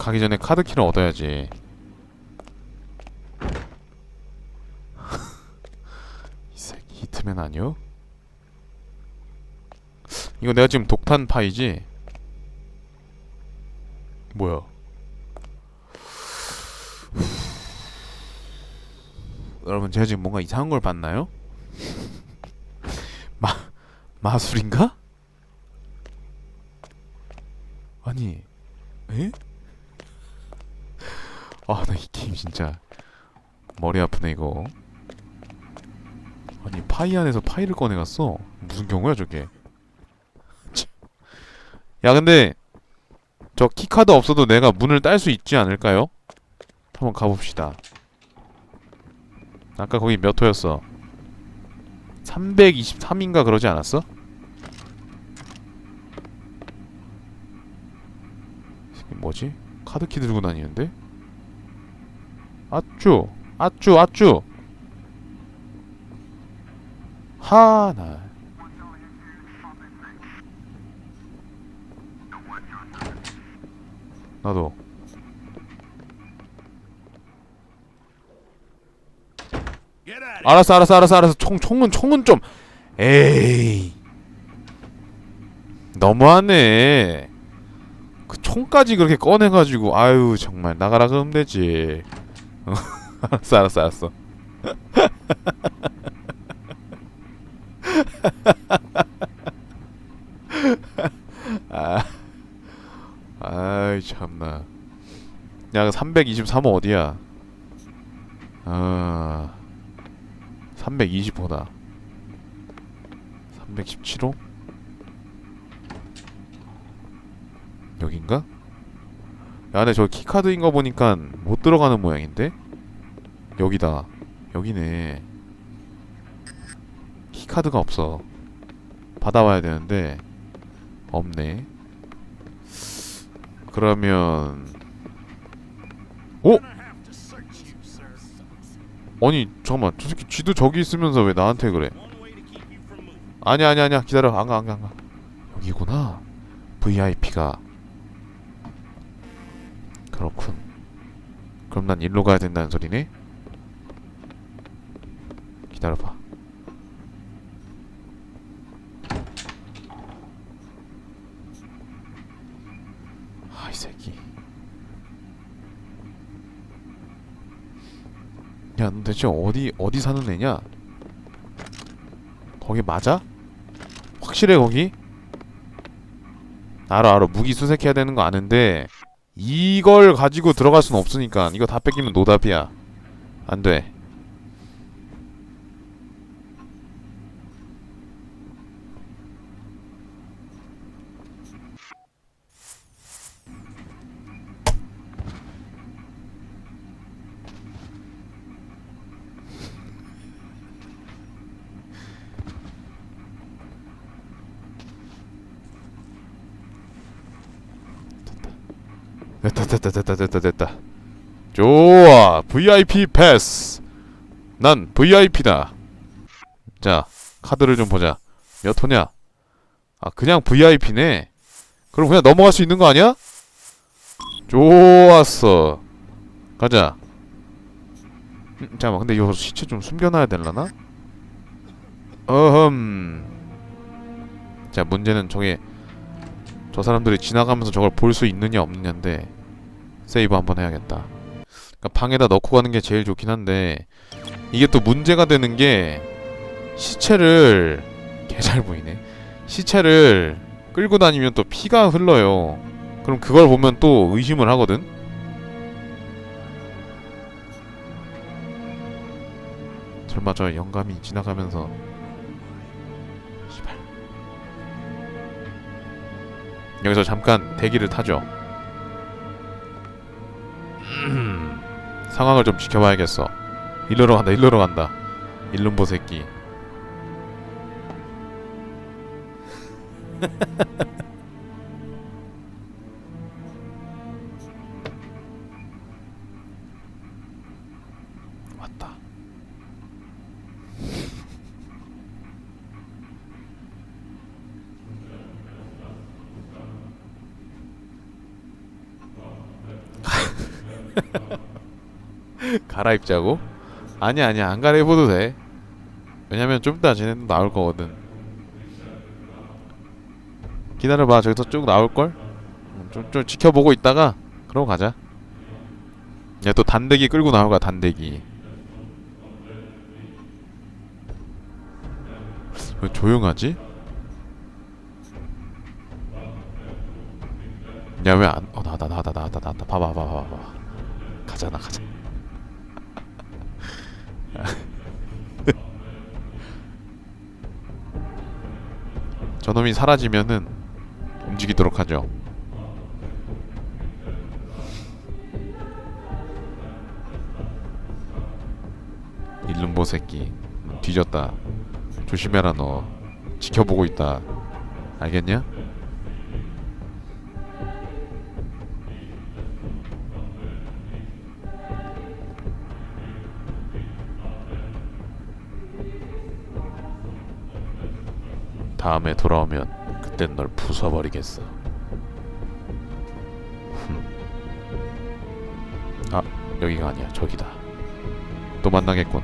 가기 전에 카드키를 얻어야지. 이 새끼 히트맨 아니요? 이거 내가 지금 독탄 파이지? 뭐야? 여러분 제가 지금 뭔가 이상한 걸 봤나요? 마 마술인가? 아니, 에? 아, 나 이 게임 진짜 머리 아프네 이거. 아니 파이 안에서 파이를 꺼내갔어. 무슨 경우야 저게? 참. 야 근데 저 키카드 없어도 내가 문을 딸 수 있지 않을까요? 한번 가봅시다. 아까 거기 몇 호였어? 323인가 그러지 않았어? 뭐지? 카드키 들고 다니는데? 아쭈! 아쭈! 아쭈! 하나 나도 알았어 알았어 알았어 알았어 총 총은 총은 좀 에이 너무하네 그 총까지 그렇게 꺼내가지고 아유 정말 나가라 그러면 되지 어, 알았어 알았어 알았어. 아 아이 참나. 야 323호 어디야? 아 320호다. 317호? 여긴가? 야 근데 저 키카드인 거 보니까 못 들어가는 모양인데? 여기다. 여기네. 키카드가 없어. 받아와야 되는데 없네. 그러면 어? 아니 잠깐만. 저 새끼 쥐도 저기 있으면서 왜 나한테 그래? 아니야 아니야 아니야. 기다려. 안가 안가 안가. 여기구나. VIP가 그렇군 그럼 난 일로 가야 된다는 소리네 기다려봐 아 이 새끼 야, 너 대체 어디 어디 사는 애냐? 거기 맞아? 확실해 거기? 알아 알아 무기 수색해야 되는 거 아는데 이걸 가지고 들어갈 순 없으니까 이거 다 뺏기면 노답이야. 안돼 됐다 됐다 됐다 됐다 좋아. VIP 패스 난 VIP다. 자 카드를 좀 보자. 몇 호냐? 아 그냥 VIP네. 그럼 그냥 넘어갈 수 있는 거 아니야? 좋았어. 가자. 음, 잠깐만. 근데 이거 시체 좀 숨겨놔야 될라나? 어흠. 자 문제는 저게 저 사람들이 지나가면서 저걸 볼 수 있느냐 없느냐인데 세이브 한번 해야겠다. 그러니까 방에다 넣고 가는 게 제일 좋긴 한데 이게 또 문제가 되는 게 시체를 개 잘 보이네. 시체를 끌고 다니면 또 피가 흘러요. 그럼 그걸 보면 또 의심을 하거든. 설마 저 영감이 지나가면서 여기서 잠깐 대기를 타죠. 상황을 좀 지켜봐야겠어. 일로로 간다, 일로로 간다. 일룸보 새끼. 갈아입자고? 아니야 아니야 안 갈아입어도 돼. 왜냐면 좀 이따 쟤네도 나올 거거든. 기다려봐. 저기서 쭉 나올걸? 음, 좀, 좀 지켜보고 있다가 그러고 가자. 야 또 단대기 끌고 나올 거야 단대기. 왜 조용하지? 야 왜 안.. 어 나왔다 나왔다 나왔다 나왔다 봐봐 봐봐 봐봐. 가자 나 가자 저놈이 사라지면은 움직이도록 하죠. 일름보 새끼 음, 뒤졌다. 조심해라 너. 지켜보고 있다. 알겠냐? 다음에 돌아오면 그땐 널 부숴버리겠어. 흠. 아 여기가 아니야 저기다. 또 만나겠군.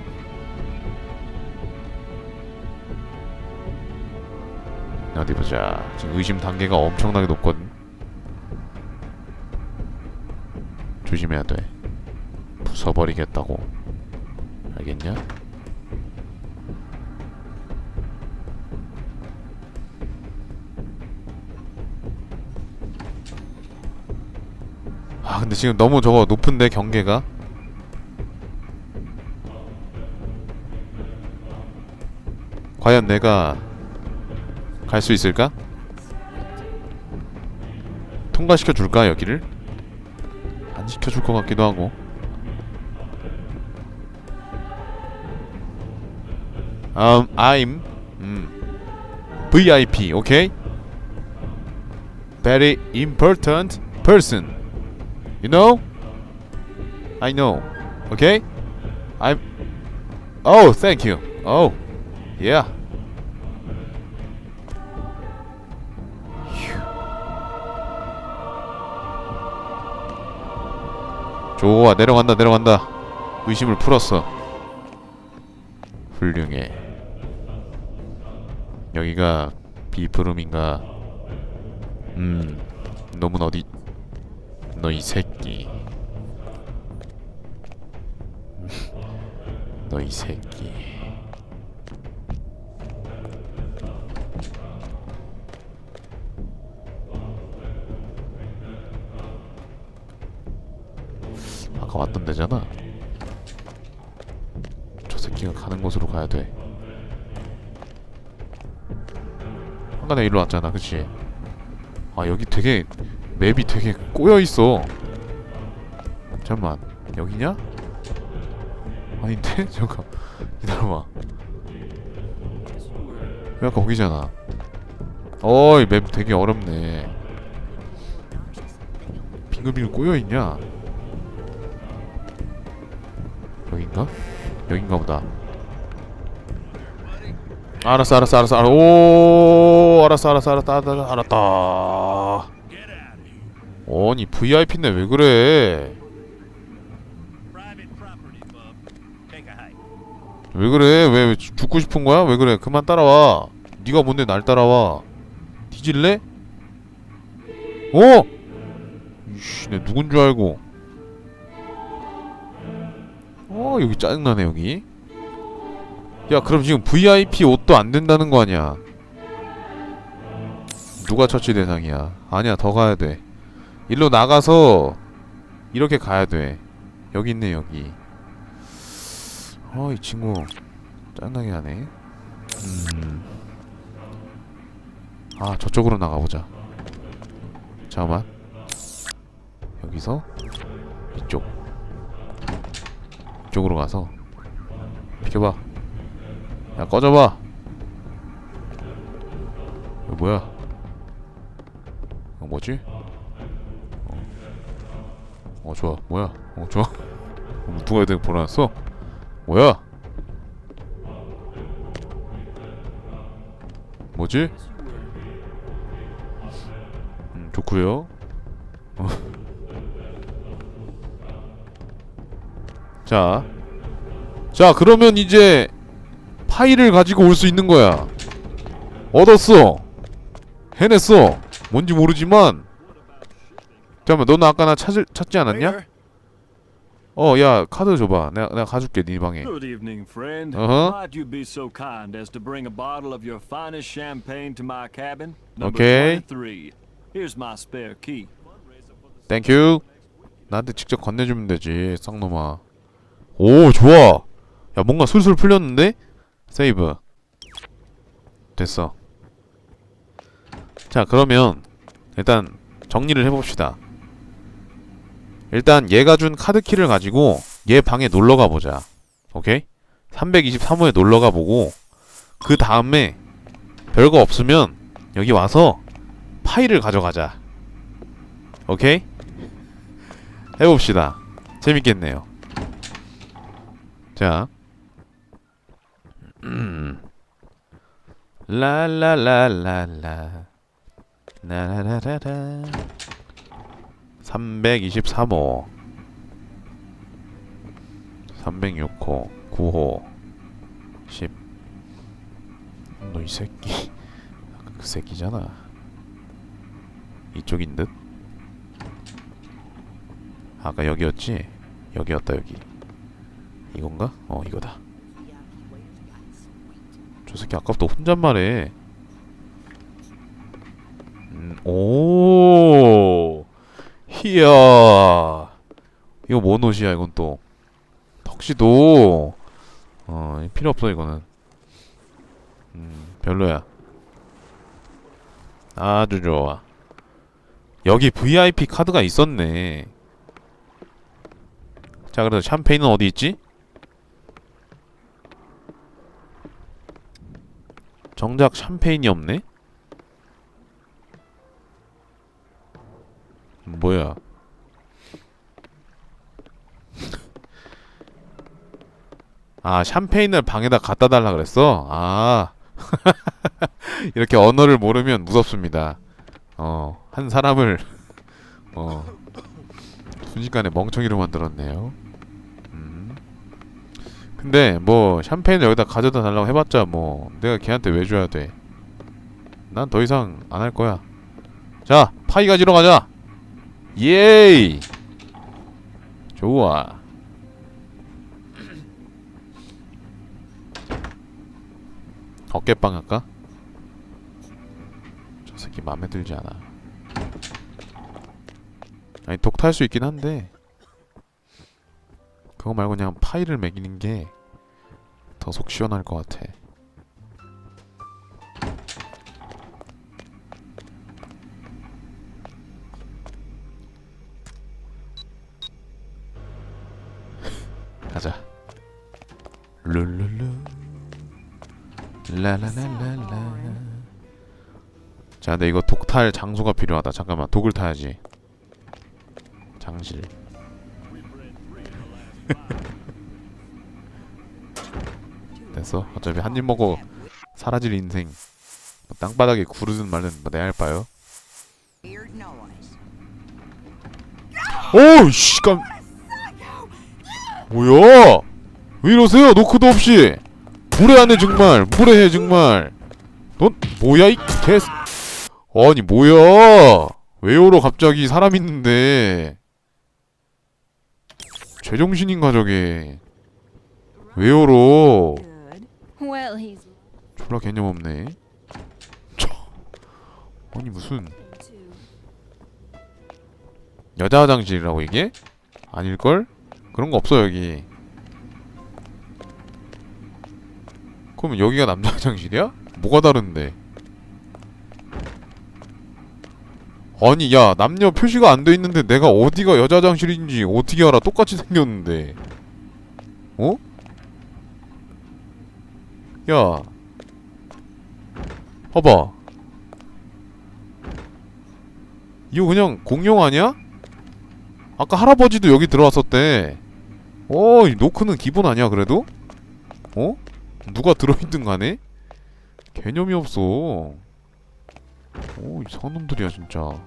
어디 보자. 지금 의심 단계가 엄청나게 높거든. 조심해야 돼. 부숴버리겠다고. 알겠냐? 아 근데 지금 너무 저거 높은데 경계가 과연 내가 갈 수 있을까? 통과시켜 줄까 여기를? 안 시켜줄 것 같기도 하고 um, I'm 음, VIP 오케이? Very important person You know? I know. Okay? I'm. Oh, thank you. Oh, yeah. 좋아, 내려간다, 내려간다. 의심을 풀었어. 훌륭해. 여기가 비프룸인가? 음, 놈은 어디? 너 이 새끼. 너 이 새끼. 아까 왔던 데잖아. 저 새끼가 가는 곳으로 가야 돼. 한간에 일로 왔잖아, 그치? 아 여기 되게 맵이 되게 꼬여 있어. 잠만 여기냐? 아닌데 잠깐 기다려봐. 왜 아까 거기잖아. 어이 맵 되게 어렵네. 빙글빙글 꼬여 있냐? 여긴가? 여긴가 보다. 알았어 알았어 알았어 알았어 오 알았어 알았어 알았다 알았다 알았다 아니 VIP인데 왜 그래. 왜 그래? 왜, 왜 죽- 죽고 싶은 거야? 왜 그래? 그만 따라와. 네가 뭔데 날 따라와. 뒤질래? 어? 이씨 내 누군 줄 알고. 어 여기 짜증나네 여기. 야 그럼 지금 VIP 옷도 안 된다는 거 아니야? 누가 처치 대상이야? 아니야 더 가야 돼 일로 나가서 이렇게 가야 돼. 여기 있네 여기. 어이 친구 짠나게 하네. 음. 아 저쪽으로 나가보자. 잠깐만. 여기서 이쪽. 이쪽으로 가서 비켜봐. 야 꺼져봐. 이거 뭐야? 이거 뭐지? 어, 어 좋아 뭐야 어 좋아 어, 누가 애들 보내놨어? 뭐야? 뭐지? 음, 좋구요. 어. 자, 자 그러면 이제 파일을 가지고 올 수 있는 거야. 얻었어. 해냈어. 뭔지 모르지만. 잠깐만, 너는 아까 나 찾을 찾지 않았냐? 어, 야 카드 줘봐. 내가 내가 가줄게 네 방에. Good evening, friend. Uh-huh. Might you be so kind as to bring a bottle of your finest champagne to my cabin? Number Okay. 23. Here's my spare key. 땡큐. 나한테 직접 건네주면 되지, 쌍놈아. 오, 좋아. 야, 뭔가 술술 풀렸는데? 세이브. 됐어. 자, 그러면 일단 정리를 해봅시다. 일단 얘가 준 카드키를 가지고 얘 방에 놀러 가 보자. 오케이? 323호에 놀러 가 보고 그 다음에 별거 없으면 여기 와서 파일을 가져가자. 오케이? 해봅시다. 재밌겠네요. 자. 음. 라라라라라. 라라라라. 323호. 306호. 9호. 10. 너 이 새끼. 그 새끼잖아. 이쪽인 듯? 아까 여기였지? 여기였다 여기 이건가? 어 이거다 저 새끼 아까부터 혼잣말해 음, 오 히야. 이거 뭔 옷이야 이건 또. 턱시도. 어 필요 없어 이거는. 음 별로야. 아주 좋아. 여기 VIP 카드가 있었네. 자 그래서 샴페인은 어디 있지? 정작 샴페인이 없네? 뭐야 아 샴페인을 방에다 갖다 달라 그랬어? 아 이렇게 언어를 모르면 무섭습니다 어 한 사람을 어 순식간에 멍청이로 만들었네요 음. 근데 뭐 샴페인을 여기다 가져다 달라고 해봤자 뭐 내가 걔한테 왜 줘야 돼? 난 더 이상 안 할 거야. 자 파이 가지러 가자. 예이. 좋아. 어깨빵 할까? 저 새끼 마음에 들지 않아. 아니 독탈 수 있긴 한데 그거 말고 그냥 파이를 매기는 게 더 속 시원할 것 같아. 가자. 룰루루. 라라라라라. 자, 근데 이거 독탈 장소가 필요하다. 잠깐만, 독을 타야지. 장실. 됐어. 어차피 한 입 먹어 사라질 인생. 뭐 땅바닥에 구르든 말든 뭐 내할 바요. Weird noise. 오우 씨 깜. 뭐야? 왜 이러세요? 노크도 없이. 무례하네 정말. 무례해 정말. 넌 뭐야 이 개. 아니 뭐야? 왜요로 갑자기 사람 있는데. 제정신인가 저게. Well, he's 졸라 개념 없네. 저. 아니 무슨. 여자 화장실이라고 이게? 아닐걸? 그런 거 없어 여기. 그러면 여기가 남자 화장실이야? 뭐가 다른데? 아니 야 남녀 표시가 안 돼 있는데 내가 어디가 여자 화장실인지 어떻게 알아? 똑같이 생겼는데. 어? 야. 봐봐. 이거 그냥 공용 아니야? 아까 할아버지도 여기 들어왔었대. 어, 이 노크는 기본 아니야 그래도? 어? 누가 들어있든 간에? 개념이 없어. 오, 이상한 놈들이야 진짜.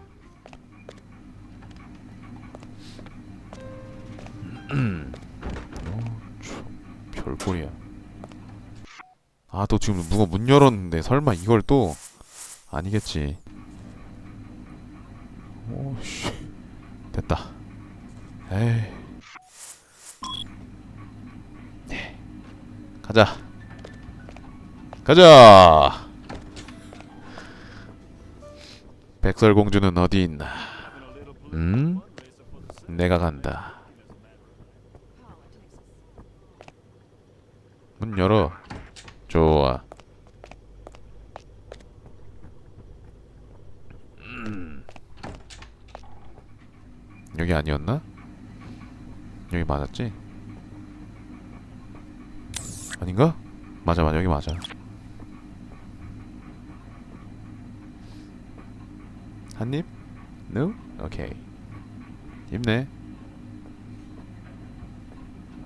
어, 개꼴이야. 아 또 지금 누가 문 열었는데 설마 이걸 또 아니겠지. 오씨 됐다. 에이. 가자. 가자. 백설공주는 어디 있나? 음? 내가 간다. 문 열어. 좋아. 음. 여기 아니었나? 여기 맞았지? 아닌가? 맞아 맞아 여기 맞아. 한 입? No? 오케이. 입네.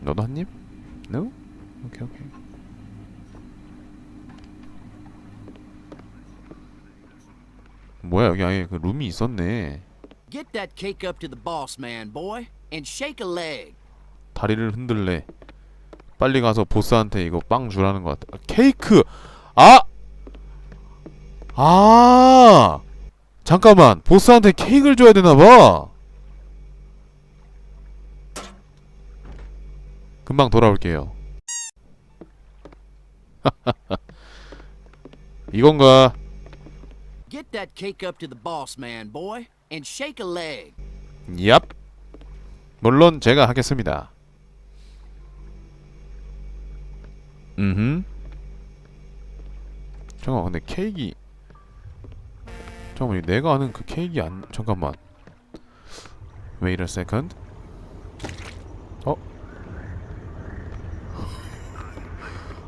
너도 한 입? No? 오케이 오케이. 뭐야 여기 아예 그 룸이 있었네. Get that cake up to the boss man, boy, and shake a leg. 다리를 흔들래. 빨리 가서 보스한테 이거 빵 주라는 것 같아. 아, 케이크. 아. 아. 잠깐만. 보스한테 케이크를 줘야 되나 봐. 금방 돌아올게요. 이건가? Get that cake up to the boss man, boy, and shake a leg. 얍. 물론 제가 하겠습니다. 음. 잠깐만 근데 케이크 잠깐만 내가 아는 그 케이크 안 잠깐만. Wait a second. 어?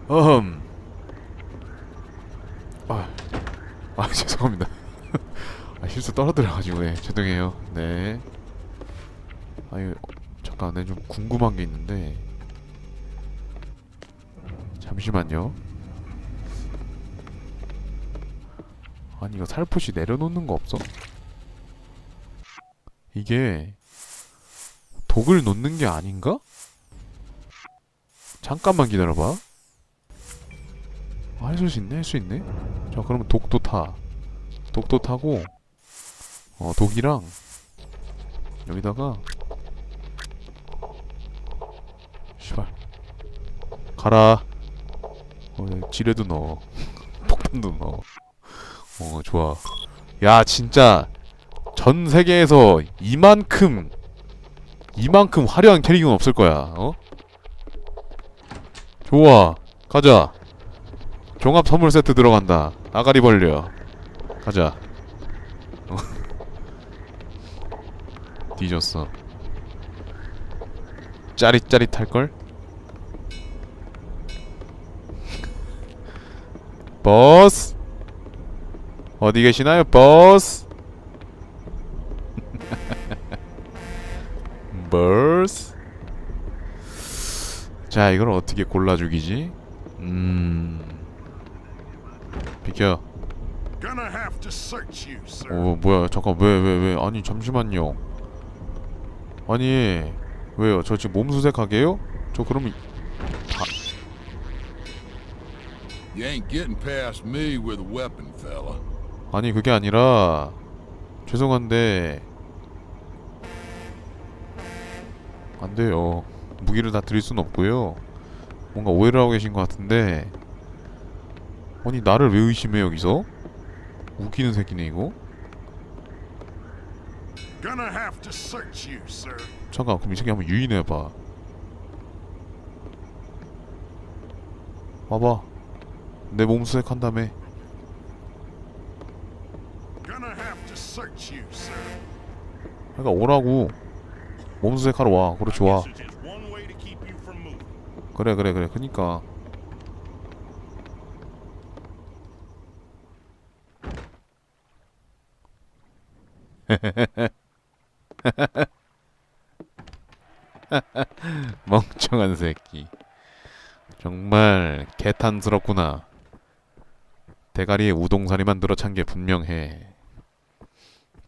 음. 아, 아 죄송합니다. 아 실수 떨어뜨려가지고 네 죄송해요. 네. 어, 잠깐 내가 좀 궁금한 게 있는데 잠시만요. 아니 이거 살포시 내려놓는 거 없어? 이게 독을 놓는 게 아닌가? 잠깐만 기다려봐. 아, 할수 있네, 할 수 있네. 자, 그러면 독도 타. 독도 타고, 어, 독이랑, 여기다가, 씨발. 가라. 어, 네, 지뢰도 넣어. 폭탄도 넣어. 어, 좋아. 야, 진짜, 전 세계에서 이만큼, 이만큼 화려한 캐릭은 없을 거야, 어? 좋아. 가자. 종합 선물 세트 들어간다. 아가리 벌려. 가자. 어. 뒤졌어. 짜릿짜릿할 걸? 버스 어디 계시나요, 버스? 버스? 자, 이걸 어떻게 골라 죽이지? 음. 비켜. 어 뭐야 잠깐 왜 왜 왜 아니 잠시만요 아니 왜요 저 지금 몸 수색하게요? 저 그러면 You ain't getting past me with a weapon, fella. 아니 그게 아니라 죄송한데 안 돼요 무기를 다 드릴 순 없고요 뭔가 오해를 하고 계신 것 같은데 아니 나를 왜 의심해 여기서? 웃기는 새끼네 이거 Gonna have to search you, sir. 잠깐 그럼 이 새끼 한번 유인해봐 와봐 내 몸 수색 한 다음에. 그러니까 오라고 몸 수색 하러 와 from moving. 그래 그래 그래 그니까 멍청한 새끼 정말 개탄스럽구나 대가리에 우동사리만 들어 찬 게 분명해.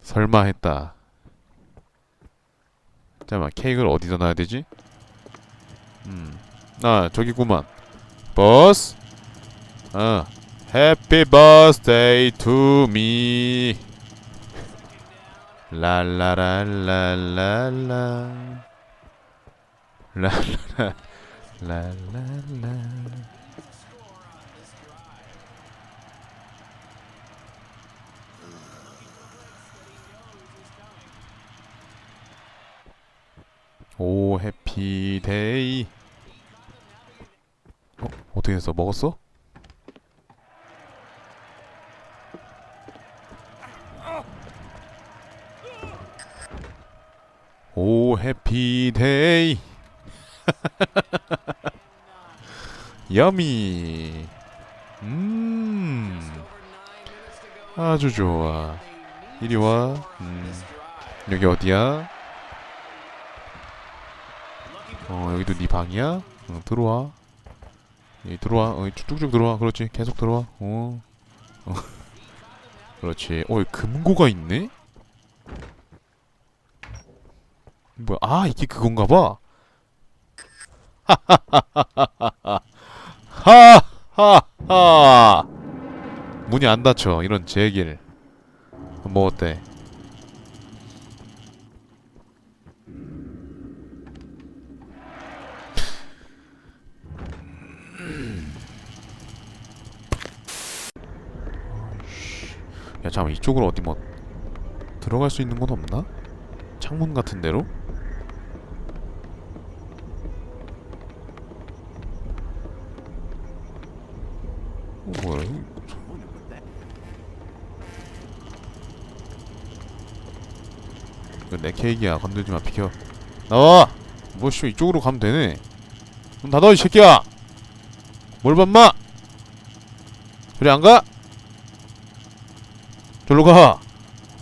설마 했다. 잠깐만 케이크를 어디다 놔야 되지? 음. 아 저기구만. 버스! 어 해피 버스데이 투 미. 랄라랄랄랄라. 랄라라 랄랄라 오 해피데이 어? 어떻게 했어? 먹었어? 오 해피데이 여미 음 아주 좋아 이리 와 음. 여기 어디야? 어 여기도 네 방이야? 어, 들어와. 여기 들어와. 어 쭉쭉 들어와. 그렇지. 계속 들어와. 어, 어. 그렇지. 어 금고가 있네? 뭐야? 아 이게 그건가 봐. 하하하 문이 안 닫혀. 이런 제길 뭐 어때 야 잠깐 이쪽으로 어디 뭐 들어갈 수 있는 건 없나? 창문 같은 데로? 어, 뭐야 이거? 내 케이크야. 건들지 마 비켜. 나와! 뭐씨 이쪽으로 가면 되네. 문 닫아 이 새끼야! 뭘 봤마? 저리 안 가? 저로 가.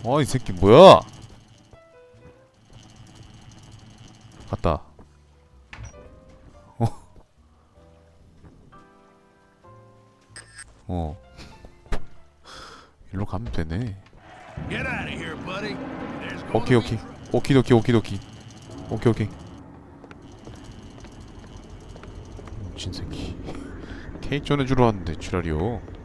어, 이 새끼 뭐야? 갔다. 어. 어. 일로 가면 되네. 오케이 오케이. 오키도키 오키도키. 오케이 오케이. 미친 새끼. 케이크 전해주러 왔는데 지랄이요.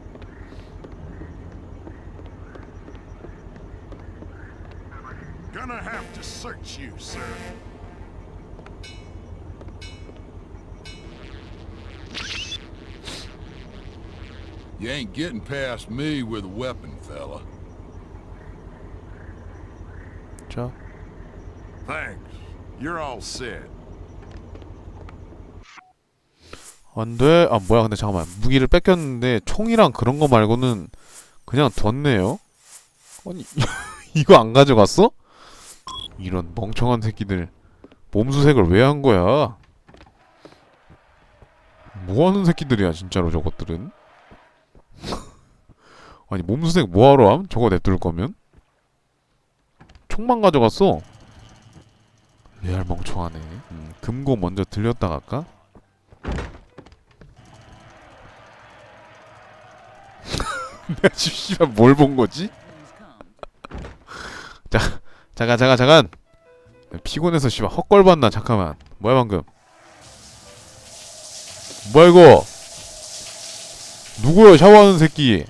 To search you, sir. You ain't getting past me with a weapon, fella. 자, Thanks. You're all set. 안 돼. 아, 뭐야. 근데 잠깐만. 무기를 뺏겼는데 총이랑 그런 거 말고는 그냥 뒀네요. 아니, 이거 안 가져갔어? 이런 멍청한 새끼들. 몸수색을 왜 한 거야? 뭐 하는 새끼들이야, 진짜로 저것들은? 아니, 몸수색 뭐하러 함? 저거 냅둘 거면? 총만 가져갔어. 레알 멍청하네. 음, 금고 먼저 들렸다 갈까? 내가 지금 씨발 뭘 본 거지? 자, 잠깐 잠깐 잠깐. 피곤해서 씨발 헛걸 봤나 잠깐만. 뭐야 방금? 뭐야 이거? 누구야 샤워하는 새끼?